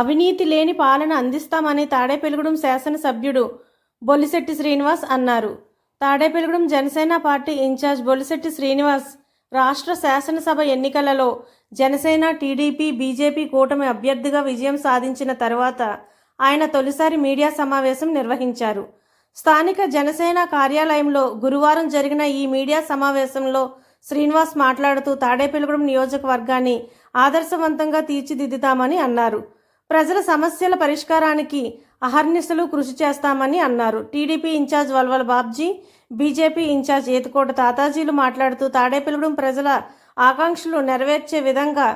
అవినీతి లేని పాలన అందిస్తామని తాడేపెలుగుడం శాసనసభ్యుడు బొలిశెట్టి శ్రీనివాస్ అన్నారు. Tadepalligudem Janasena party in charge Bolisetti Srinivas రాష్ట్ర శాసనసభ ఎన్నికలలో జనసేన టీడీపీ బీజేపీ కూటమి అభ్యర్థిగా విజయం సాధించిన తర్వాత ఆయన తొలిసారి మీడియా సమావేశం నిర్వహించారు. స్థానిక జనసేన కార్యాలయంలో గురువారం జరిగిన ఈ మీడియా సమావేశంలో శ్రీనివాస్ మాట్లాడుతూ తాడేపెలుగుడం నియోజకవర్గాన్ని ఆదర్శవంతంగా తీర్చిదిద్దుతామని అన్నారు. ప్రజల సమస్యల పరిష్కారానికి అహర్నిశలు కృషి చేస్తామని అన్నారు. TDP in charge Valvala Babji BJP in charge Ethukota తాతాజీలు మాట్లాడుతూ తాడేపెలుగుడం ప్రజల ఆకాంక్షలు నెరవేర్చే విధంగా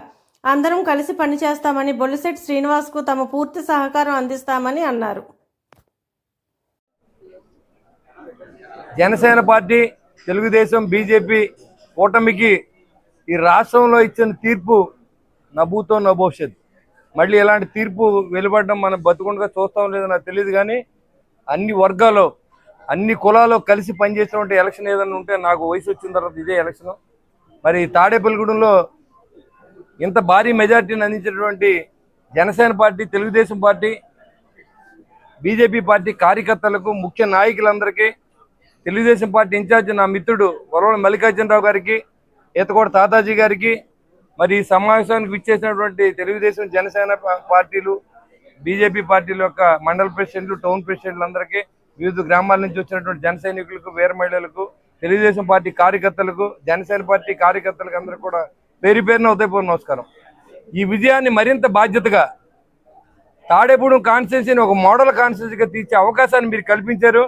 అందరం కలిసి పనిచేస్తామని బొలిశెట్టి శ్రీనివాస్కు తమ పూర్తి సహకారం అందిస్తామని అన్నారు. జనసేన పార్టీ తెలుగుదేశం బీజేపీ కూటమికి ఈ రాష్ట్రంలో ఇచ్చిన తీర్పు నభూతో నభవిష్యత్ మళ్ళీ ఎలాంటి తీర్పు వెలువడడం మనం బతుకుండగా చూస్తాం లేదో నాకు తెలియదు కానీ అన్ని వర్గాలు అన్ని కులాలు కలిసి పనిచేసినటువంటి ఎలక్షన్ ఏదైనా ఉంటే నాకు వయసు వచ్చిన తర్వాత ఇదే ఎలక్షన్ మరి తాడేపల్లిగూడెంలో ఇంత భారీ మెజార్టీని అందించినటువంటి Janasena party Telugu Desam party BJP party కార్యకర్తలకు ముఖ్య నాయకులందరికీ తెలుగుదేశం పార్టీ ఇన్ఛార్జ్ నా మిత్రుడు వరవల మల్లికార్జునరావు గారికి ఈతకోట తాతాజీ గారికి మరి ఈ సమావేశానికి విచ్చేసినటువంటి తెలుగుదేశం జనసేన పార్టీలు బీజేపీ పార్టీల యొక్క మండల ప్రెసిడెంట్లు టౌన్ ప్రెసిడెంట్లు అందరికీ వివిధ గ్రామాల నుంచి వచ్చినటువంటి జన సైనికులకు వీర మహిళలకు తెలుగుదేశం పార్టీ కార్యకర్తలకు జనసేన పార్టీ కార్యకర్తలకు అందరికీ కూడా పేరు పేరున ఉదయపూర్వ నమస్కారం. ఈ విజయాన్ని మరింత బాధ్యతగా తాడేపూడెం కాన్స్టిట్యున్సీని ఒక మోడల్ కాన్స్టిట్యున్సీగా తీర్చే అవకాశాన్ని మీరు కల్పించారు.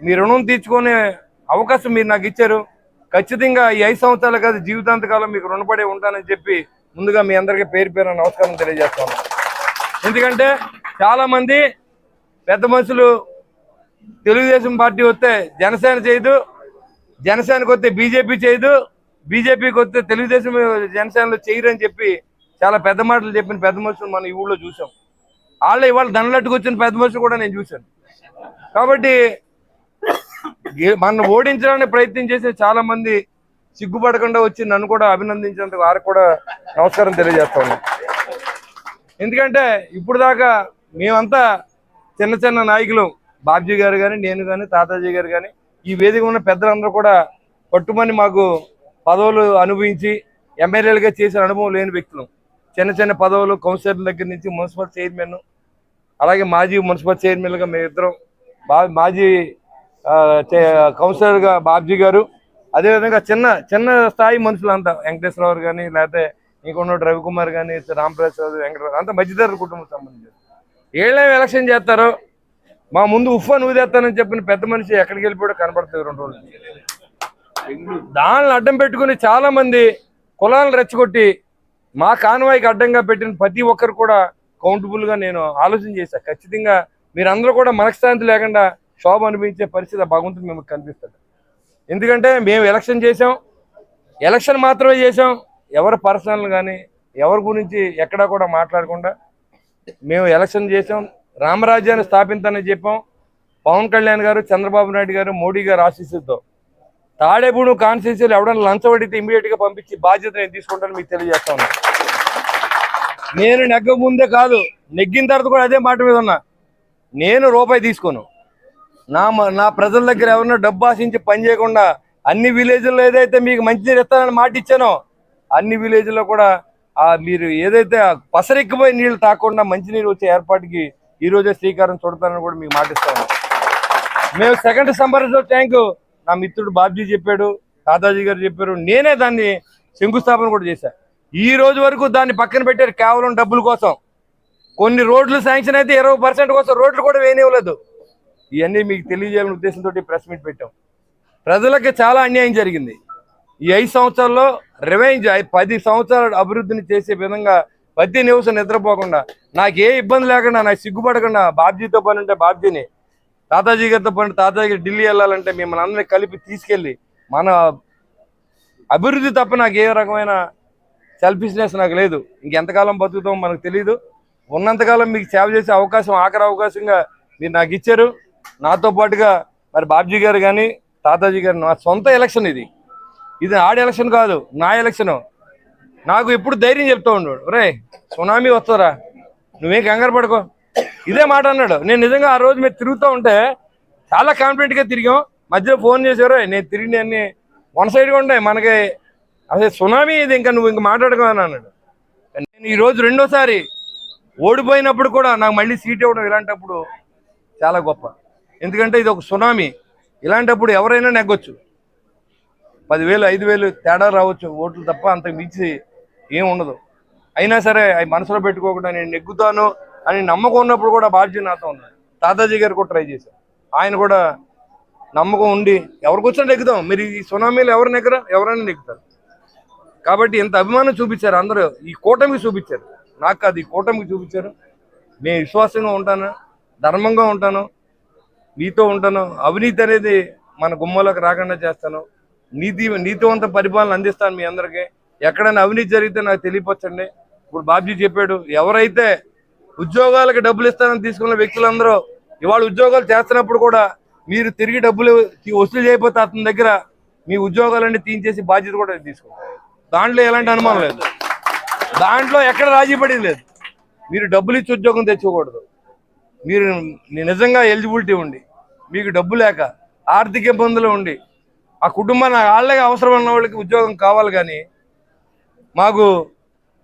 మీ రుణం తీర్చుకునే అవకాశం మీరు నాకు ఇచ్చారు. ఖచ్చితంగా ఈ ఐదు సంవత్సరాలు కాదు జీవితాంతకాలం మీకు రుణపడి ఉంటానని చెప్పి ముందుగా మీ అందరికీ పేరు పేరు నమస్కారం తెలియజేస్తాను ఎందుకంటే చాలామంది పెద్ద మనుషులు తెలుగుదేశం పార్టీ వస్తే జనసేన చేయదు జనసేనకు వస్తే బీజేపీ చేయదు బీజేపీకి వస్తే తెలుగుదేశం జనసేనలో చేయరు అని చెప్పి చాలా పెద్ద మాటలు చెప్పిన పెద్ద మనుషులు మనం ఈ ఊళ్ళో చూసాం. వాళ్ళు ఇవాళ దండలట్టుకు వచ్చిన పెద్ద మనుషులు కూడా నేను చూశాను. కాబట్టి మన ఓడించడానికి ప్రయత్నం చేసే చాలా మంది సిగ్గుపడకుండా వచ్చి నన్ను కూడా అభినందించినందుకు వారికి కూడా నమస్కారం తెలియజేస్తాను ఎందుకంటే ఇప్పుడు దాకా మేమంతా చిన్న చిన్న నాయకులు బాబ్జీ గారు కానీ నేను కానీ తాతాజీ గారు కానీ ఈ వేదిక ఉన్న పెద్దలందరూ కూడా పట్టుమని మాకు పదవులు అనుభవించి ఎమ్మెల్యేలుగా చేసిన అనుభవం లేని వ్యక్తులు. చిన్న చిన్న పదవులు కౌన్సిలర్ల దగ్గర నుంచి మున్సిపల్ చైర్మన్ అలాగే మాజీ మున్సిపల్ చైర్మన్గా మేమిద్దరం బా మాజీ కౌన్సిలర్గా బాబ్జీ గారు. అదేవిధంగా చిన్న చిన్న స్థాయి మనుషులంతా వెంకటేశ్వరరావు కానీ లేకపోతే ఇంకొన్న రవికుమార్ కానీ రామప్రసాద్ వెంకటరావు అంతా మధ్యతరగతి కుటుంబం సంబంధించి ఏళ్ళేమి ఎలక్షన్ చేస్తారో మా ముందు ఉఫ్ అని ఊదేస్తానని చెప్పిన పెద్ద మనిషి ఎక్కడికి వెళ్ళిపోయాడో కనపడుతుంది రెండు రోజులు. దానిని అడ్డం పెట్టుకుని చాలా మంది కులాలను రెచ్చగొట్టి మా కాన్వాయికి అడ్డంగా పెట్టిన ప్రతి ఒక్కరు కూడా కౌంటబుల్గా నేను ఆలోచన చేశాను ఖచ్చితంగా మీరందరూ కూడా మనశ్శాంతి లేకుండా శోభ అనిపించే పరిస్థితి ఆ భగవంతుడు మేము కనిపిస్తాడు ఎందుకంటే మేము ఎలక్షన్ చేసాం ఎలక్షన్ మాత్రమే చేసాం ఎవరి పర్సనల్ కానీ ఎవరి గురించి ఎక్కడా కూడా మాట్లాడకుండా మేము ఎలక్షన్ చేసాం రామరాజ్యాన్ని స్థాపించని చెప్పాం. పవన్ కళ్యాణ్ గారు చంద్రబాబు నాయుడు గారు మోడీ గారు ఆశీస్సులతో తాడేపూడు కాన్స్టిట్యూన్సీలు ఎవడన్నా లంచబడితే ఇమీడియట్గా పంపించి బాధ్యత నేను తీసుకుంటాను మీకు తెలియజేస్తా ఉన్నా. నేను నెగ్గ ముందే కాదు నెగ్గిన తర్వాత కూడా అదే మాట మీద ఉన్నా. నేను రూపాయి తీసుకోను. నా నా ప్రజల దగ్గర ఎవరన్నా డబ్బు ఆశించి పని చేయకుండా అన్ని విలేజ్లో ఏదైతే మీకు మంచినీరు ఇస్తానని మాట ఇచ్చానో అన్ని విలేజ్లో కూడా ఆ మీరు ఏదైతే పసరెక్కిపోయి నీళ్ళు తాకుండా మంచినీరు వచ్చే ఏర్పాటుకి ఈ రోజే శ్రీకారం చుడతానని కూడా మీకు మాటిస్తాను మేము సెకండ్ సంబర్జో ట్యాంకు నా మిత్రుడు బాబ్జీ చెప్పాడు తాతాజీ గారు చెప్పారు నేనే దాన్ని శంకుస్థాపన కూడా చేశా. ఈ రోజు వరకు దాన్ని పక్కన పెట్టారు కేవలం డబ్బుల కోసం. కొన్ని రోడ్లు శాంక్షన్ అయితే ఇరవై పర్సెంట్ కోసం రోడ్లు కూడా వేయనివ్వలేదు. ఇవన్నీ మీకు తెలియజేయాలనే ఉద్దేశంతో ప్రెస్ మీట్ పెట్టాం. ప్రజలకు చాలా అన్యాయం జరిగింది. ఈ ఐదు సంవత్సరాల్లో రివెంజ్ పది సంవత్సరాల అభివృద్ధిని చేసే విధంగా ప్రతి నివసం నిద్రపోకుండా నాకు ఏ ఇబ్బంది లేకుండా నాకు సిగ్గుపడకుండా బాబ్జీతో పని ఉంటే బాబ్జీని తాతాజీ గారితో పని తాతాజీ ఢిల్లీ వెళ్ళాలంటే మిమ్మల్ని అందరినీ కలిపి తీసుకెళ్ళి మన అభివృద్ధి తప్ప నాకు ఏ రకమైన సెల్ఫిష్నెస్ నాకు లేదు. ఇంకెంతకాలం బతుకుతాం మనకు తెలియదు ఉన్నంతకాలం మీకు సేవ చేసే అవకాశం ఆఖరి అవకాశంగా మీరు నాకు ఇచ్చారు. నాతో పాటుగా మరి బాబ్జీ గారు కానీ తాతాజీ గారు నా సొంత ఎలక్షన్ ఇది. ఇది ఆడి ఎలక్షన్ కాదు నా ఎలక్షన్ నాకు ఎప్పుడు ధైర్యం చెప్తా ఉన్నాడు. రే సునామీ వస్తారా నువ్వేం కంగారు పడుకో. ఇదే మాట అన్నాడు. నేను నిజంగా ఆ రోజు మీరు తిరుగుతూ ఉంటే చాలా కాన్ఫిడెంట్గా తిరిగాం. మధ్యలో ఫోన్ చేశారు నేను తిరిగి అన్ని వన్ సైడ్గా ఉంటాయి మనకి అదే సునామీ ఇది. ఇంకా నువ్వు ఇంకా మాట్లాడుకోవాలని అన్నాడు. నేను ఈరోజు రెండోసారి ఓడిపోయినప్పుడు కూడా నాకు మళ్ళీ సీట్ ఇవ్వడం ఇలాంటప్పుడు చాలా గొప్ప. ఎందుకంటే ఇది ఒక సునామీ. ఇలాంటప్పుడు ఎవరైనా నెగ్గొచ్చు. పదివేలు ఐదు వేలు తేడా రావచ్చు ఓట్లు తప్ప అంతకు మించి ఏం ఉండదు. అయినా సరే అవి మనసులో పెట్టుకోకుండా నేను నెగ్గుతాను అని నమ్మకం ఉన్నప్పుడు కూడా బాధ్యత నాతో ఉన్నాడు తాతాజీ గారు కూడా ట్రై చేశారు. ఆయన కూడా నమ్మకం ఉండి ఎవరికి వచ్చినా నెగ్గుతాం? మీరు ఈ సునామీలు ఎవరు నెగ్గరా? ఎవరైనా నెగ్గుతారు. కాబట్టి ఇంత అభిమానం చూపించారు అందరూ ఈ కూటమికి చూపించారు. నాకు కాదు ఈ కూటమికి చూపించారు. నేను విశ్వాసంగా ఉంటాను ధర్మంగా ఉంటాను. మీతో ఉంటాను. అవినీతి అనేది మన గుమ్మలోకి రాకుండా చేస్తాను. నీతి నీతివంత పరిపాలన అందిస్తాను మీ అందరికీ. ఎక్కడైనా అవినీతి జరిగితే నాకు తెలియపరచండి. ఇప్పుడు బాబ్జీ చెప్పాడు ఎవరైతే ఉద్యోగాలకు డబ్బులు ఇస్తానని తీసుకున్న వ్యక్తులందరూ ఇవాళ ఉద్యోగాలు చేస్తున్నప్పుడు కూడా మీరు తిరిగి డబ్బులు వసూలు చేయకపోతే అతని దగ్గర మీ ఉద్యోగాలన్నీ తీయించేసి బాధ్యత కూడా తీసుకుంటారు. దాంట్లో ఎలాంటి అనుమానం లేదు. దాంట్లో ఎక్కడ రాజీ పడింది లేదు. మీరు డబ్బులు ఇచ్చి ఉద్యోగం తెచ్చుకోకూడదు. మీరు నిజంగా ఎలిజిబిలిటీ ఉండి మీకు డబ్బు లేక ఆర్థిక ఇబ్బందులు ఉండి ఆ కుటుంబాన్ని వాళ్ళకి అవసరం ఉన్న వాళ్ళకి ఉద్యోగం కావాలి కానీ మాకు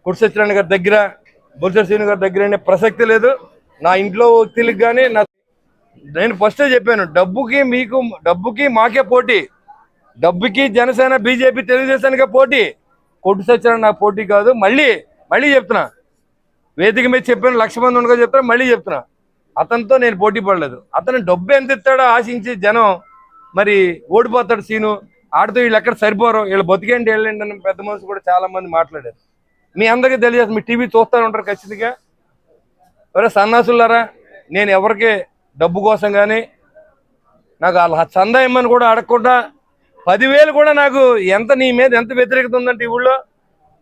కుర్సత్యనారాయణ గారి దగ్గర బొత్స శ్రీను గారి దగ్గర ప్రసక్తి లేదు. నా ఇంట్లో వ్యక్తులకు కానీ నా నేను ఫస్టే చెప్పాను డబ్బుకి మీకు డబ్బుకి మాకే పోటీ. డబ్బుకి జనసేన బీజేపీ తెలుగుదేశానికే పోటీ. కొట్టు సత్యనారాయణ నాకు పోటీ కాదు. మళ్ళీ మళ్ళీ చెప్తున్నా. వేదిక మీద చెప్పాను లక్ష మంది ఉండగా చెప్తున్నా మళ్ళీ చెప్తున్నా. అతనితో నేను పోటీ పడలేదు. అతను డబ్బు ఎంత ఇస్తాడో ఆశించి జనం మరి ఓడిపోతాడు సీను. ఆడితో వీళ్ళు ఎక్కడ సరిపోరు. వీళ్ళు బతికేంటి వెళ్ళండి అని పెద్ద మనుషులు కూడా చాలా మంది మాట్లాడారు. మీ అందరికీ తెలియదు మీ టీవీ చూస్తూనే ఉంటారు ఖచ్చితంగా. ఒరే సన్నాసులారా నేను ఎవరికి డబ్బు కోసం కానీ నాకు వాళ్ళ చందా ఇమ్మని కూడా అడగకుండా పదివేలు కూడా నాకు ఎంత నీ మీద ఎంత వ్యతిరేకత ఉందంటే ఈ ఊళ్ళో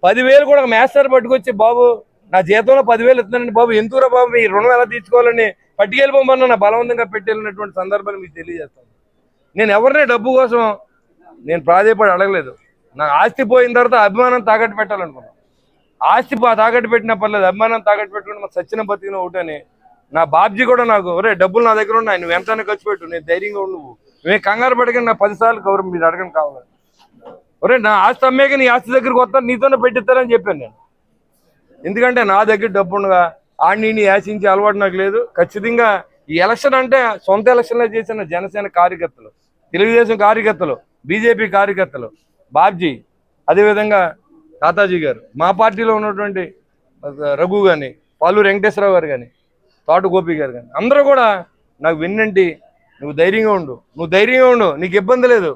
పదివేలు కూడా ఒక మేస్టర్ పట్టుకొచ్చి బాబు నా జీతంలో పదివేలు ఇస్తున్నానండి బాబు ఎందుకురా బాబు మీ రుణం ఎలా తీర్చుకోవాలని పట్టుకెళ్ళిపోమన్నా నా బలవంతంగా పెట్టేళ్ళినటువంటి సందర్భాన్ని మీకు తెలియజేస్తాను. నేను ఎవరిని డబ్బు కోసం నేను ప్రాధాయపడి అడగలేదు. నాకు ఆస్తి పోయిన తర్వాత అభిమానం తాకట్టు పెట్టాలనుకున్నాను. ఆస్తి పా- తాకట్టు పెట్టినా పర్లేదు అభిమానం తాకట్టు పెట్టుకుని మా సచ్చిన బతికిన ఒకటని. నా బాబ్జీ కూడా నాకు ఒరే డబ్బులు నా దగ్గర ఉన్నాయి నువ్వు ఎంత ఖర్చు పెట్టు నేను ధైర్యంగా నువ్వు. మేము కంగారు పడకండి నా పదిసార్లు కవర్ మీరు అడగడం కావాలి. ఒరే నా ఆస్తి అమ్మేక నీ ఆస్తి దగ్గరికి వస్తాను నీతోనే పెట్టిస్తారని చెప్పాను నేను. ఎందుకంటే నా దగ్గర డబ్బు ఉండగా ఆడిని యాచించే అలవాటు నాకు లేదు. ఖచ్చితంగా ఈ ఎలక్షన్ అంటే సొంత ఎలక్షన్లో చేసిన జనసేన కార్యకర్తలు తెలుగుదేశం కార్యకర్తలు బీజేపీ కార్యకర్తలు బాబ్జీ అదేవిధంగా తాతాజీ గారు మా పార్టీలో ఉన్నటువంటి రఘు కానీ పాలూరు వెంకటేశ్వరరావు గారు కానీ తోట గోపి గారు కానీ అందరూ కూడా నాకు విన్నంటి నువ్వు ధైర్యంగా ఉండు నువ్వు ధైర్యంగా ఉండు నీకు ఇబ్బంది లేదు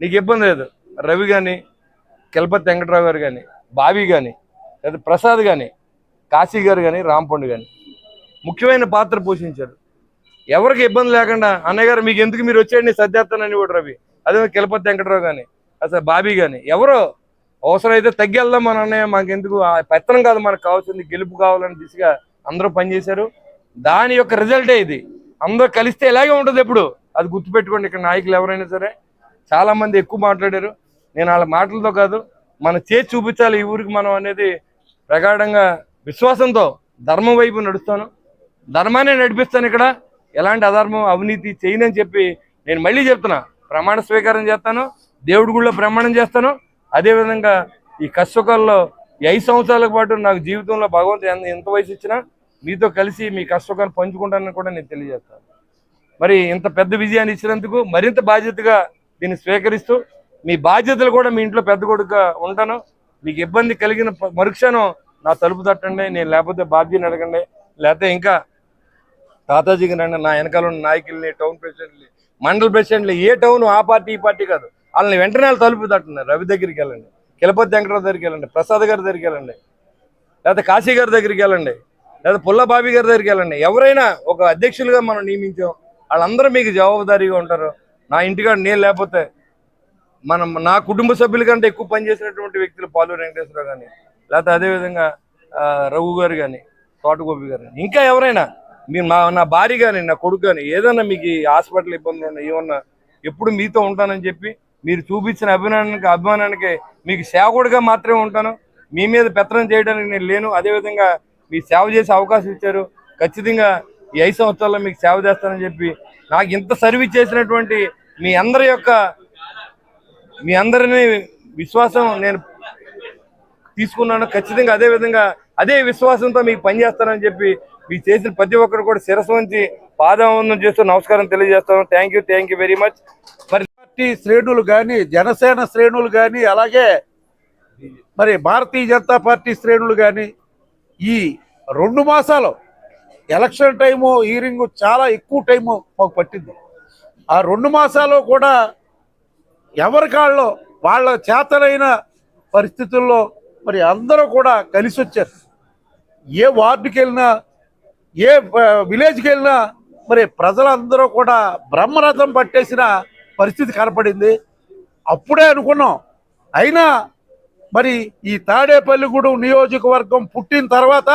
నీకు ఇబ్బంది లేదు. రవి కానీ కెల్పతి వెంకటరావు గారు కానీ బావి కానీ లేదా ప్రసాద్ కానీ కాశీ గారు కానీ రాంపండు కానీ ముఖ్యమైన పాత్ర పోషించారు. ఎవరికి ఇబ్బంది లేకుండా అన్నయ్య గారు మీకు ఎందుకు మీరు వచ్చేయండి సర్దేస్తానని కూడా రవి. అదే కిలపతి వెంకటరావు కానీ అసలు బాబీ కానీ ఎవరో అవసరమైతే తగ్గెళ్దాం మన అన్నయ్య మాకెందుకు? ఆ పెత్తనం కాదు మనకు కావాల్సింది గెలుపు కావాలని దిశగా అందరూ పనిచేశారు. దాని యొక్క రిజల్టే ఇది. అందరూ కలిస్తే ఇలాగే ఉంటుంది ఎప్పుడు. అది గుర్తుపెట్టుకోండి ఇక్కడ నాయకులు ఎవరైనా సరే. చాలా మంది ఎక్కువ మాట్లాడారు. నేను వాళ్ళ మాటలతో కాదు మన చేసి చూపించాలి ఈ ఊరికి మనం అనేది ప్రగాఢంగా విశ్వాసంతో ధర్మం వైపు నడుస్తాను. ధర్మాన్ని నడిపిస్తాను ఇక్కడ. ఎలాంటి అధర్మం అవినీతి చేయనని చెప్పి నేను మళ్ళీ చెప్తున్నా. ప్రమాణ స్వీకారం చేస్తాను. దేవుడి గుళ్ళో ప్రమాణం చేస్తాను. అదేవిధంగా ఈ కష్టకాల్లో ఈ ఐదు సంవత్సరాల పాటు నాకు జీవితంలో భగవంతు ఎంత ఎంత వయసు ఇచ్చినా మీతో కలిసి మీ కష్టకాన్ని పంచుకుంటానని కూడా నేను తెలియజేస్తాను. మరి ఇంత పెద్ద విజయాన్ని ఇచ్చినందుకు మరింత బాధ్యతగా దీన్ని స్వీకరిస్తూ మీ బాధ్యతలు కూడా మీ ఇంట్లో పెద్ద కొడుకుగా ఉంటాను. మీకు ఇబ్బంది కలిగిన మరుక్షణం నా తలుపు తట్టండి నేను లేకపోతే బాధ్యతని అడగండి లేకపోతే ఇంకా తాతాజీకి రండి నా వెనకాల ఉన్న నాయకుల్ని టౌన్ ప్రెసిడెంట్ని మండల ప్రెసిడెంట్లు ఏ టౌన్ ఆ పార్టీ ఈ పార్టీ కాదు. వాళ్ళని వెంటనే వాళ్ళు తలుపు తట్టండి రవి దగ్గరికి వెళ్ళండి కిలపతి వెంకటరావు దగ్గరికి వెళ్ళండి ప్రసాద్ గారి దగ్గరికి వెళ్ళండి లేకపోతే కాశీ గారి దగ్గరికి వెళ్ళండి లేదా పుల్ల బాబీ గారి దగ్గరికి వెళ్ళండి. ఎవరైనా ఒక అధ్యక్షులుగా మనం నియమించాం వాళ్ళందరూ మీకు జవాబుదారీగా ఉంటారు. నా ఇంటికాడ నేను లేకపోతే మనం నా కుటుంబ సభ్యుల కంటే ఎక్కువ పనిచేసినటువంటి వ్యక్తులు పాలు వెంకటేశ్వరరావు కానీ లేకపోతే అదేవిధంగా రఘు గారు కానీ తోటగోపి గారు కానీ ఇంకా ఎవరైనా మీరు మా నా భార్య కానీ నా కొడుకు కానీ ఏదైనా మీకు హాస్పిటల్ ఇబ్బందులు ఉన్నా ఏమన్నా ఎప్పుడు మీతో ఉంటానని చెప్పి మీరు చూపించిన అభిమానానికి అభిమానానికి మీకు సేవకుడిగా మాత్రమే ఉంటాను. మీ మీద పెత్తనం చేయడానికి నేను లేను. అదేవిధంగా మీ సేవ చేసే అవకాశం ఇచ్చారు. ఖచ్చితంగా ఈ ఐదు సంవత్సరాల్లో మీకు సేవ చేస్తానని చెప్పి నాకు ఇంత సర్వీస్ చేసినటువంటి మీ అందరి యొక్క మీ అందరిని విశ్వాసం నేను తీసుకున్నాను. ఖచ్చితంగా అదే విధంగా అదే విశ్వాసంతో మీకు పనిచేస్తానని చెప్పి మీరు చేసిన ప్రతి ఒక్కరు కూడా శిరస్సు నుంచి పాదవందనం చేస్తూ నమస్కారం తెలియజేస్తాను. Thank you thank you very much మరి పార్టీ శ్రేణులు కానీ జనసేన శ్రేణులు కానీ అలాగే మరి భారతీయ జనతా పార్టీ శ్రేణులు కానీ ఈ రెండు మాసాలు ఎలక్షన్ టైము హీరింగ్ చాలా ఎక్కువ టైము మాకు పట్టింది. ఆ రెండు మాసాలు కూడా ఎవరి కాళ్ళు వాళ్ళ చేతనైన పరిస్థితుల్లో మరి అందరూ కూడా కలిసి వచ్చారు. ఏ వార్డుకి వెళ్ళినా ఏ విలేజ్కి వెళ్ళినా మరి ప్రజలందరూ కూడా బ్రహ్మరథం పట్టేసిన పరిస్థితి కనపడింది. అప్పుడే అనుకున్నాం. అయినా మరి ఈ తాడేపల్లిగూడెం నియోజకవర్గం పుట్టిన తర్వాత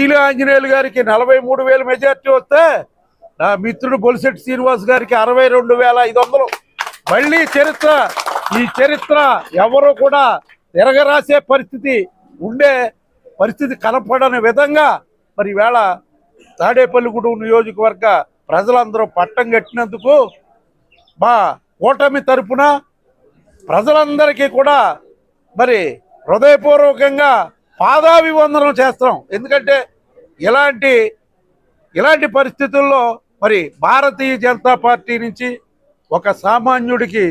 ఈలు ఆంజనేయులు గారికి నలభై మూడు వేల మెజార్టీ వస్తే నా మిత్రుడు బొలిశెట్టి శ్రీనివాస్ గారికి అరవై రెండు వేల ఐదు వందలు. మళ్ళీ చరిత్ర ఈ చరిత్ర ఎవరు కూడా తిరగరాసే పరిస్థితి ఉండే పరిస్థితి కనపడని విధంగా మరి ఈవేళ తాడేపల్లిగూడెం నియోజకవర్గ ప్రజలందరూ పట్టం కట్టినందుకు మా కూటమి తరపున ప్రజలందరికీ కూడా మరి హృదయపూర్వకంగా పాదాభివందనం చేస్తాం ఎందుకంటే ఇలాంటి ఇలాంటి పరిస్థితుల్లో మరి భారతీయ జనతా పార్టీ నుంచి ఒక సామాన్యుడికి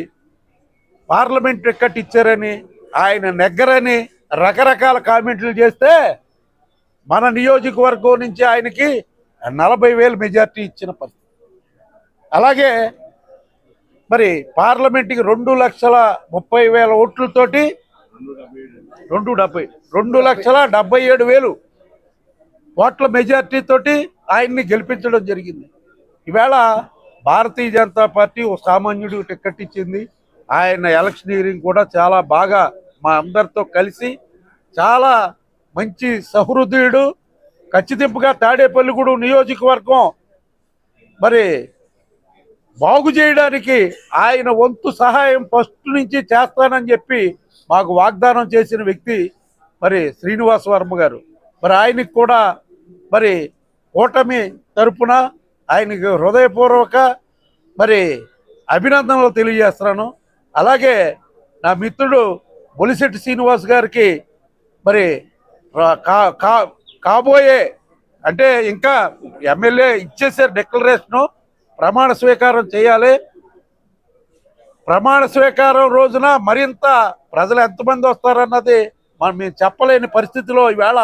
పార్లమెంట్ టికెట్ ఇచ్చారని ఆయన నెగ్గరని రకరకాల కామెంట్లు చేస్తే మన నియోజకవర్గం నుంచి ఆయనకి నలభై వేలు మెజార్టీ ఇచ్చిన పరిస్థితి. అలాగే మరి పార్లమెంట్కి రెండు లక్షల ముప్పై వేల ఓట్లతోటి రెండు డెబ్బై రెండు లక్షల డెబ్బై ఏడు వేలు ఓట్ల మెజార్టీతోటి ఆయన్ని గెలిపించడం జరిగింది. ఈవేళ భారతీయ జనతా పార్టీ ఓ సామాన్యుడికి టిక్కెట్ ఇచ్చింది. ఆయన ఎలక్షనీరింగ్ కూడా చాలా బాగా మా అందరితో కలిసి చాలా మంచి సహృదయుడు ఖచ్చితింపుగా తాడేపల్లిగూడు నియోజకవర్గం మరి బాగు చేయడానికి ఆయన వంతు సహాయం ఫస్ట్ నుంచి చేస్తానని చెప్పి మాకు వాగ్దానం చేసిన వ్యక్తి మరి శ్రీనివాస వర్మ గారు. మరి ఆయనకి కూడా మరి కూటమి తరపున ఆయనకి హృదయపూర్వక మరి అభినందనలు తెలియజేస్తున్నాను. అలాగే నా మిత్రుడు బొలిశెట్టి శ్రీనివాస్ గారికి మరి కా కా- కాబోయే అంటే ఇంకా ఎమ్మెల్యే ఇచ్చేసారు డిక్లరేషను ప్రమాణ స్వీకారం చేయాలి. ప్రమాణ స్వీకారం రోజున మరింత ప్రజలు ఎంతమంది వస్తారన్నది మనం మేము చెప్పలేని పరిస్థితిలో ఈవేళ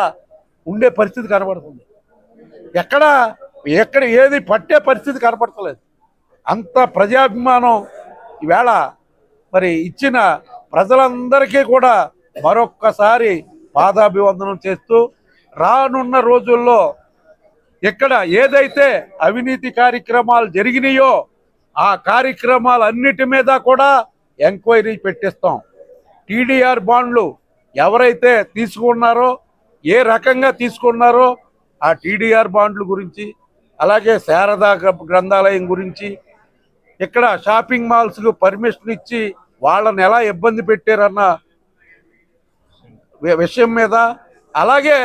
ఉండే పరిస్థితి కనబడుతుంది. ఎక్కడ ఎక్కడ ఏది పట్టే పరిస్థితి కనపడతలేదు అంత ప్రజాభిమానం ఈవేళ మరి ఇచ్చిన ప్రజలందరికీ కూడా మరొక్కసారి పాదాభివందనం చేస్తూ రానున్న రోజుల్లో ఇక్కడ ఏదైతే అవినీతి కార్యక్రమాలు జరిగినాయో ఆ కార్యక్రమాలన్నిటి మీద కూడా ఎంక్వైరీ పెట్టిస్తాం. టీడీఆర్ బాండ్లు ఎవరైతే తీసుకున్నారో ఏ రకంగా తీసుకున్నారో ఆ టీడీఆర్ బాండ్లు గురించి అలాగే శారదా గ్రంథాలయం గురించి ఇక్కడ షాపింగ్ మాల్స్కు పర్మిషన్ ఇచ్చి వాళ్ళని ఎలా ఇబ్బంది పెట్టారన్న విషయం మీద అలాగే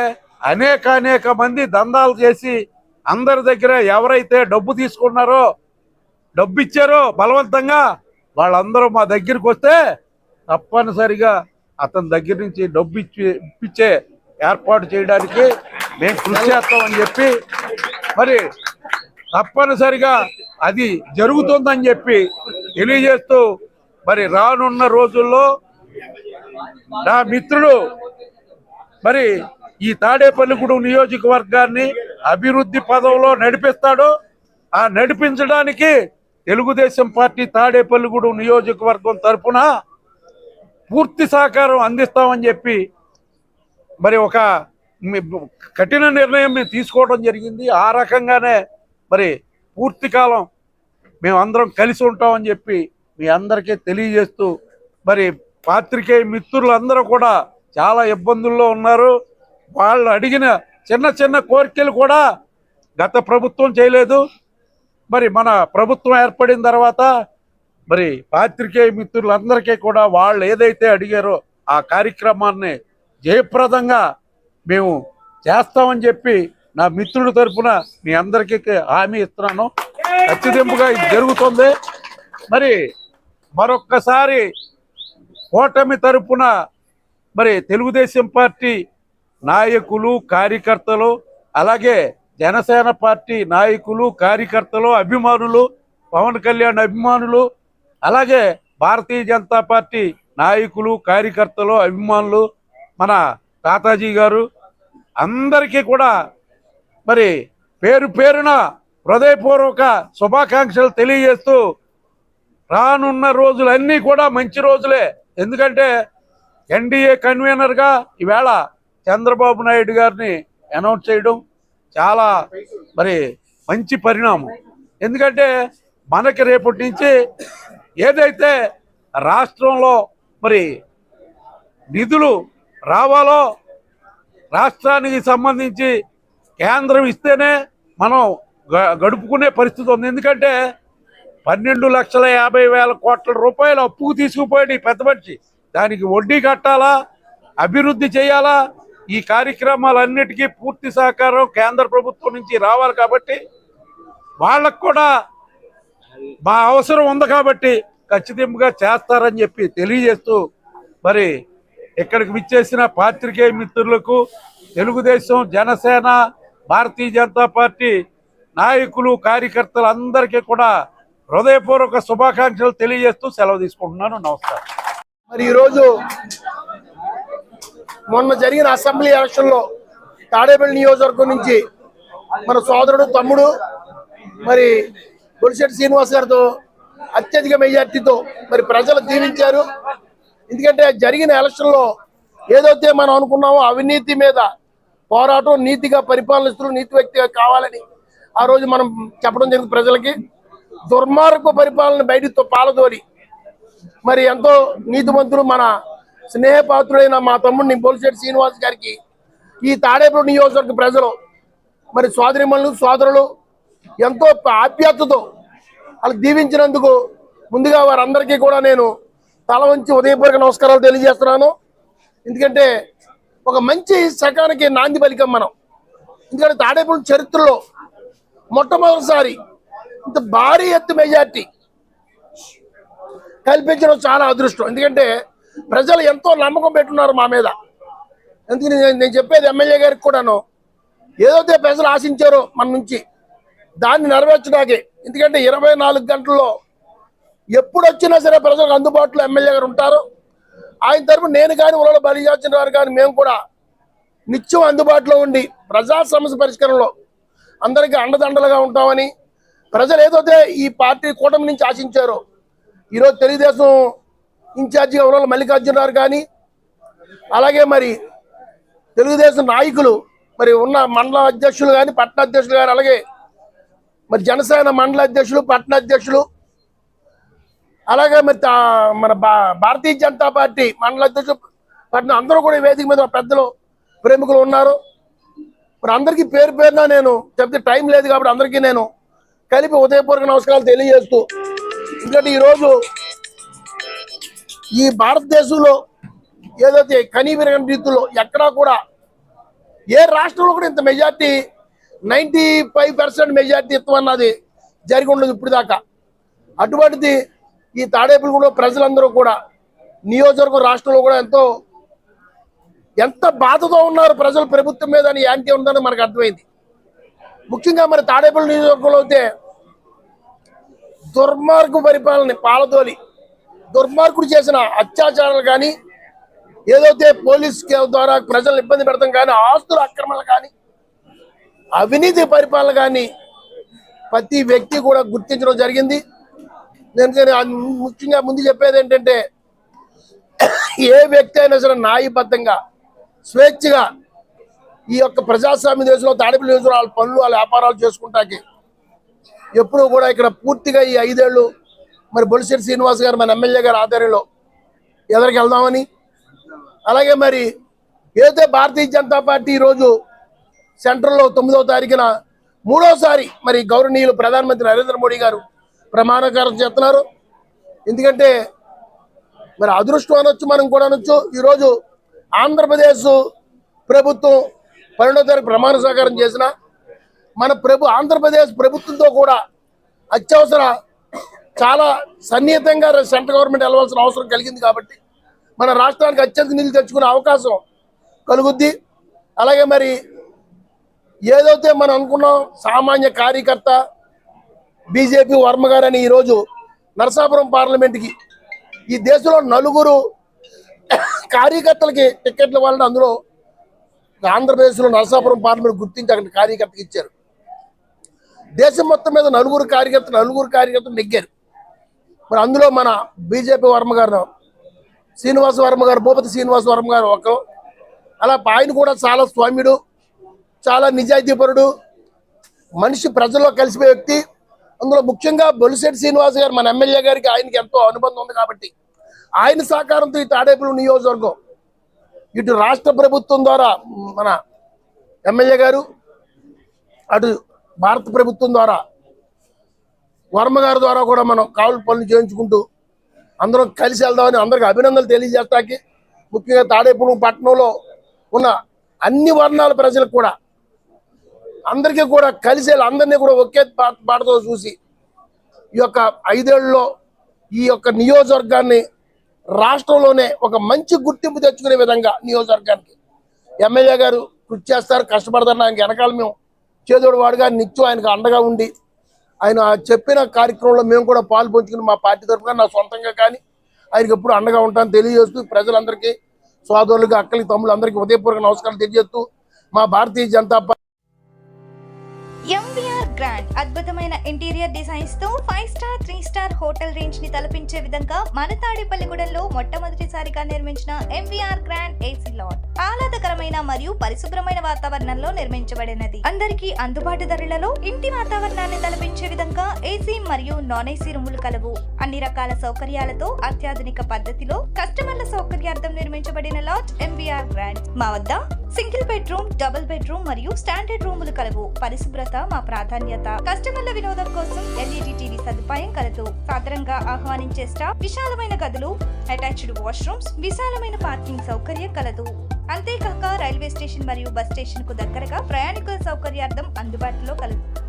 అనేక అనేక మంది దందాలు చేసి అందరి దగ్గర ఎవరైతే డబ్బు తీసుకున్నారో డబ్బు ఇచ్చారో బలవంతంగా వాళ్ళందరూ మా దగ్గరికి వస్తే తప్పనిసరిగా అతని దగ్గర నుంచి డబ్బు ఇచ్చి ఇప్పించే ఏర్పాటు చేయడానికి మేము కృషి చేస్తామని చెప్పి మరి తప్పనిసరిగా అది జరుగుతుందని చెప్పి తెలియజేస్తూ మరి రానున్న రోజుల్లో నా మిత్రుడు మరి ఈ తాడేపల్లిగూడెం నియోజకవర్గాన్ని అభివృద్ధి పదవిలో నడిపిస్తాడు. ఆ నడిపించడానికి తెలుగుదేశం పార్టీ తాడేపల్లిగూడెం నియోజకవర్గం తరపున పూర్తి సహకారం అందిస్తామని చెప్పి మరి ఒక కఠిన నిర్ణయం మేము తీసుకోవడం జరిగింది. ఆ రకంగానే మరి పూర్తి కాలం మేము అందరం కలిసి ఉంటామని చెప్పి మీ అందరికీ తెలియజేస్తూ మరి పాత్రికేయ మిత్రులందరూ కూడా చాలా ఇబ్బందుల్లో ఉన్నారు. వాళ్ళు అడిగిన చిన్న చిన్న కోరికలు కూడా గత ప్రభుత్వం చేయలేదు. మరి మన ప్రభుత్వం ఏర్పడిన తర్వాత మరి పాత్రికేయ మిత్రులందరికీ కూడా వాళ్ళు ఏదైతే అడిగారో ఆ కార్యక్రమాన్ని జయప్రదంగా మేము చేస్తామని చెప్పి నా మిత్రుడి తరపున మీ అందరికీ హామీ ఇస్తున్నాను. ఖచ్చితంగా ఇది జరుగుతుంది. మరి మరొక్కసారి కూటమి తరపున మరి తెలుగుదేశం పార్టీ నాయకులు కార్యకర్తలు అలాగే జనసేన పార్టీ నాయకులు కార్యకర్తలు అభిమానులు పవన్ కళ్యాణ్ అభిమానులు అలాగే భారతీయ జనతా పార్టీ నాయకులు కార్యకర్తలు అభిమానులు మన తాతాజీ గారు అందరికీ కూడా మరి పేరు పేరున హృదయపూర్వక శుభాకాంక్షలు తెలియజేస్తూ రానున్న రోజులన్నీ కూడా మంచి రోజులే. ఎందుకంటే ఎన్డీఏ కన్వీనర్గా ఈవేళ చంద్రబాబు నాయుడు గారిని అనౌన్స్ చేయడం చాలా మరి మంచి పరిణామం. ఎందుకంటే మనకి రేపటి నుంచి ఏదైతే రాష్ట్రంలో మరి నిధులు రావాలో రాష్ట్రానికి సంబంధించి కేంద్రం ఇస్తేనే మనం గ- గడుపుకునే పరిస్థితి ఉంది. ఎందుకంటే పన్నెండు లక్షల యాభై వేల కోట్ల రూపాయలు అప్పుకు తీసుకుపోయాడు ఈ పెద్ద మనిషి. దానికి వడ్డీ కట్టాలా? అభివృద్ధి చేయాలా? ఈ కార్యక్రమాలన్నిటికీ పూర్తి సహకారం కేంద్ర ప్రభుత్వం నుంచి రావాలి కాబట్టి వాళ్ళకు కూడా మా అవసరం ఉంది కాబట్టి ఖచ్చితంగా చేస్తారని చెప్పి తెలియజేస్తూ మరి ఇక్కడికి విచ్చేసిన పాత్రికేయ మిత్రులకు తెలుగుదేశం జనసేన భారతీయ జనతా పార్టీ నాయకులు కార్యకర్తలు అందరికీ కూడా హృదయపూర్వక శుభాకాంక్షలు తెలియజేస్తూ సెలవు తీసుకుంటున్నాను. నమస్కారం. మరి ఈరోజు మొన్న జరిగిన అసెంబ్లీ ఎలక్షన్లో తాడేపల్లి నియోజకవర్గం నుంచి మన సోదరుడు తమ్ముడు మరి బొలిశెట్టి శ్రీనివాస్ గారితో అత్యధిక మెజార్టీతో మరి ప్రజలు దీవించారు. ఎందుకంటే జరిగిన ఎలక్షన్లో ఏదైతే మనం అనుకున్నామో అవినీతి మీద పోరాటం నీతిగా పరిపాలనిస్తూ నీతి వ్యక్తిగా కావాలని ఆ రోజు మనం చెప్పడం జరిగింది ప్రజలకి. దుర్మార్గ పరిపాలన బయటితో పాలదోరి మరి ఎంతో నీతిమంతుడు మన స్నేహపాత్రుడైన మా తమ్ముడిని బోలిశెట్టి శ్రీనివాస్ గారికి ఈ తాడేపల్లి నియోజకవర్గ ప్రజలు మరి సోదరిమణులు సోదరులు ఎంతో ఆప్యాయతతో వాళ్ళు దీవించినందుకు ముందుగా వారందరికీ కూడా నేను తల వంచి ఉదయపూర్వక నమస్కారాలు తెలియజేస్తున్నాను. ఎందుకంటే ఒక మంచి శకానికి నాంది పలికాం మనం. ఎందుకంటే తాడేపల్లి చరిత్రలో మొట్టమొదటిసారి ఇంత భారీ ఎత్తు మెజార్టీ కల్పించడం చాలా అదృష్టం. ఎందుకంటే ప్రజలు ఎంతో నమ్మకం పెట్టున్నారు మా మీద. ఎందుకని నేను చెప్పేది ఎమ్మెల్యే గారికి కూడాను. ఏదైతే ప్రజలు ఆశించారో మన నుంచి దాన్ని నెరవేర్చడానికి. ఎందుకంటే ఇరవై నాలుగు గంటల్లో ఎప్పుడు వచ్చినా సరే ప్రజలకు అందుబాటులో ఎమ్మెల్యే గారు ఉంటారు. ఆయన తరఫున నేను కానీ ఉలలో బలియాల్సిన వారు కానీ మేము కూడా నిత్యం అందుబాటులో ఉండి ప్రజా సమస్య పరిష్కారంలో అందరికీ అండదండలుగా ఉంటామని ప్రజలు ఏదైతే ఈ పార్టీ కూటమి నుంచి ఆశించారో ఈరోజు తెలుగుదేశం ఇన్ఛార్జిగా ఉన్న వాళ్ళు మల్లికార్జున గారు కానీ అలాగే మరి తెలుగుదేశం నాయకులు మరి ఉన్న మండల అధ్యక్షులు కానీ పట్టణ అధ్యక్షులు కానీ అలాగే మరి జనసేన మండల అధ్యక్షులు పట్టణ అధ్యక్షులు అలాగే మరి మన భా- భారతీయ జనతా పార్టీ మండల అధ్యక్షులు పట్టణ అందరూ కూడా వేదిక మీద పెద్దలు ప్రముఖులు ఉన్నారు. మరి అందరికీ పేరు పేరున నేను చెప్తే టైం లేదు కాబట్టి అందరికీ నేను కలిపి ఉదయపూర్వక నమస్కారాలు తెలియజేస్తూ ఎందుకంటే ఈరోజు ఈ భారతదేశంలో ఏదైతే కనీవిరగని రీతిలో ఎక్కడా కూడా ఏ రాష్ట్రంలో కూడా ఇంత majority ninety five percent majority ఇస్తామన్నది జరిగి ఉండదు ఇప్పుడు దాకా అటువంటిది ఈ తాడేపల్లిగూడలో ప్రజలందరూ కూడా నియోజకవర్గం రాష్ట్రంలో కూడా ఎంతో ఎంత బాధతో ఉన్నారు ప్రజలు ప్రభుత్వం మీద అని యాంటీ ఉందని మనకు అర్థమైంది. ముఖ్యంగా మరి తాడేపల్లి నియోజకవర్గంలో అయితే దుర్మార్గు పరిపాలన పాలతోలి దుర్మార్గుడు చేసిన అత్యాచారాలు కానీ ఏదైతే పోలీస్ ద్వారా ప్రజలను ఇబ్బంది పెడతాం కానీ ఆస్తుల అక్రమాలు కానీ అవినీతి పరిపాలన కానీ ప్రతి వ్యక్తి కూడా గుర్తించడం జరిగింది. నేను ముఖ్యంగా ముందు చెప్పేది ఏంటంటే ఏ వ్యక్తి అయినా సరే న్యాయబద్ధంగా స్వేచ్ఛగా ఈ యొక్క ప్రజాస్వామ్య దేశంలో తాడిపల్లి నియోజకవర్గం వాళ్ళ పనులు వాళ్ళ వ్యాపారాలు చేసుకుంటాకి ఎప్పుడూ కూడా ఇక్కడ పూర్తిగా ఈ ఐదేళ్ళు మరి బొలిశెట్టి శ్రీనివాస్ గారు మన ఎమ్మెల్యే గారి ఆధ్వర్యంలో ఎదరికి వెళ్దామని. అలాగే మరి ఏదైతే భారతీయ జనతా పార్టీ ఈరోజు సెంట్రల్లో తొమ్మిదవ తారీఖున మూడోసారి మరి గౌరవనీయులు ప్రధానమంత్రి నరేంద్ర మోడీ గారు ప్రమాణకారం చేస్తున్నారు. ఎందుకంటే మరి అదృష్టం అనొచ్చు మనం కూడా అనొచ్చు. ఈరోజు ఆంధ్రప్రదేశ్ ప్రభుత్వం పన్నెండో తారీఖు ప్రమాణ స్వీకారం చేసిన మన ప్రభు ఆంధ్రప్రదేశ్ ప్రభుత్వంతో కూడా అత్యవసర చాలా సన్నిహితంగా సెంట్రల్ గవర్నమెంట్ వెళ్ళవలసిన అవసరం కలిగింది కాబట్టి మన రాష్ట్రానికి అత్యంత నిధులు తెచ్చుకునే అవకాశం కలుగుద్ది. అలాగే మరి ఏదైతే మనం అనుకున్నాం సామాన్య కార్యకర్త బీజేపీ వర్మ గారని ఈరోజు నరసాపురం పార్లమెంట్కి ఈ దేశంలో నలుగురు కార్యకర్తలకి టికెట్లు వాళ్ళని అందులో ఆంధ్రప్రదేశ్లో నరసాపురం పార్లమెంట్ గుర్తించి అక్కడ కార్యకర్తకి ఇచ్చారు. దేశం మొత్తం మీద నలుగురు కార్యకర్తలు నలుగురు కార్యకర్తలు నెగ్గారు. మరి అందులో మన బీజేపీ వర్మ గారు శ్రీనివాస వర్మ గారు భూపతి శ్రీనివాస వర్మ గారు ఒక. అలా ఆయన కూడా చాలా స్వామ్యుడు చాలా నిజాయితీపరుడు మనిషి ప్రజల్లో కలిసిపోయే వ్యక్తి. అందులో ముఖ్యంగా బొలిశెట్టి శ్రీనివాస్ గారు మన ఎమ్మెల్యే గారికి ఆయనకి ఎంతో అనుబంధం ఉంది కాబట్టి ఆయన సహకారంతో ఈ తాడేపల్లి నియోజకవర్గం ఇటు రాష్ట్ర ప్రభుత్వం ద్వారా మన ఎమ్మెల్యే గారు అటు భారత ప్రభుత్వం ద్వారా వర్మ గారి ద్వారా కూడా మనం కావులు పనులు చేయించుకుంటూ అందరం కలిసి వెళ్దామని అందరికి అభినందనలు తెలియజేస్తాకి. ముఖ్యంగా తాడేపురం పట్టణంలో ఉన్న అన్ని వర్ణాల ప్రజలకు కూడా అందరికీ కూడా కలిసి అందరినీ కూడా ఒకే పా- పాటతో చూసి ఈ యొక్క ఐదేళ్ళలో ఈ యొక్క నియోజకవర్గాన్ని రాష్ట్రంలోనే ఒక మంచి గుర్తింపు తెచ్చుకునే విధంగా నియోజకవర్గానికి. ఎమ్మెల్యే గారు కృషి చేస్తారు కష్టపడతారు. ఆయన వెనకాల మేము చేదోడు వాడుగా నిత్యం ఆయనకు అండగా ఉండి ఆయన చెప్పిన కార్యక్రమంలో మేము కూడా పాలు పంచుకుని మా పార్టీ తరఫున నా సొంతంగా కానీ ఆయనకి ఎప్పుడు అండగా ఉంటాను తెలియజేస్తూ ప్రజలందరికీ సోదరులకు అక్కలకి తమ్ముళ్ళు అందరికీ ఉదయపూర్వక నమస్కారం తెలియజేస్తూ మా భారతీయ జనతా పార్టీ గ్రాండ్. అద్భుతమైన interior డిజైన్స్తో five star three star hotel రేంజ్ని తలపించే విధంగా మన తాడేపల్లిగూడెంలో మొట్టమొదటిసారిగా నిర్మించిన ఎంవీఆర్ గ్రాండ్ ఏసీ లాట్ ఆహ్లాదకరమైన మరియు పరిశుభ్రమైన వాతావరణంలో నిర్మించబడినది. అందరికీ అందుబాటు ధరలలో ఇంటి వాతావరణాన్ని తలపించే విధంగా ఏసీ మరియు నాన్ ఏసీ రూములు కలవు. అన్ని రకాల సౌకర్యాలతో అత్యాధునిక పద్ధతిలో కస్టమర్ల సౌకర్యార్థం నిర్మించబడిన లాట్ ఎంవీఆర్ గ్రాండ్ మా వద్ద సింగిల్ బెడ్రూమ్ డబుల్ బెడ్రూమ్ మరియు స్టాండర్డ్ రూములు కలవు. పరిశుభ్రత మా ప్రాధాన్యత కస్టమర్ల వినోదం కోసం ఎల్ఈడి టీవీ సదుపాయం కలదు. సాధారణంగా ఆహ్వానించే స్టాఫ్ విశాలమైన గదులు అటాచ్డ్ వాష్రూమ్స్ విశాలమైన పార్కింగ్ సౌకర్యం కలదు. అంతేకాక రైల్వే స్టేషన్ మరియు బస్ స్టేషన్కు దగ్గరగా ప్రయాణికుల సౌకర్యార్థం అందుబాటులో కలదు.